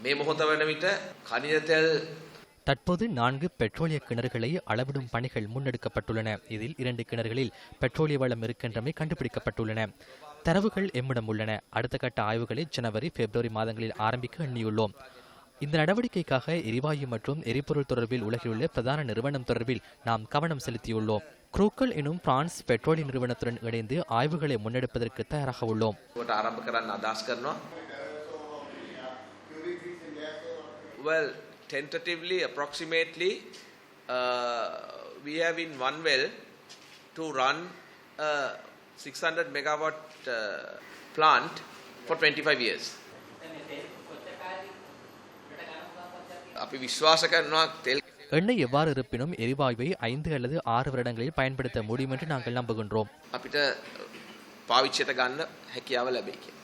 මේ මොහොත වන විට කනිජ තෙල් தற்போது நான்கு பெட்ரோலிய கிணறுகளை அளவிடும் பணிகள் முன்னெடுக்கப்பட்டுள்ளன இதில் இரண்டு கிணறுகளில் பெட்ரோலிய வளம் இருக்கின்றமை கண்டுபிடிக்கப்பட்டுள்ளன தரவுகள் எம்மிடம் உள்ளன அடுத்த கட்ட ஆய்வுகளை ஜனவரி பிப்ரவரி மாதங்களில் ஆரம்பிக்க எண்ணியுள்ளோம் இந்த நடவடிக்கைக்காக எரிவாயு மற்றும் எரிபொருள் தொடர்பில் உலகில் உள்ள பிரதான நிறுவனம் தொடர்பில் நாம் கவனம் செலுத்தியுள்ளோம் குரூக்கல் எனும் பிரான்ஸ் பெட்ரோலிய நிறுவனத்துடன் இணைந்து ஆய்வுகளை முன்னெடுப்பதற்கு தயாராக உள்ளோம் Well, tentatively, approximately, uh, we have in one well to run a 600 megawatt uh, plant for 25 years. අපි විශ්වාස කරනවා තෙල් எண்ணெய் எவ்வாறு இருப்பினும் எரிவாயுவை ஐந்து அல்லது ஆறு வருடங்களில் பயன்படுத்த முடியும் என்று நாங்கள் நம்புகின்றோம் අපිට පාවිච්චයට ගන්න හැකියාව ලැබේ කියලා.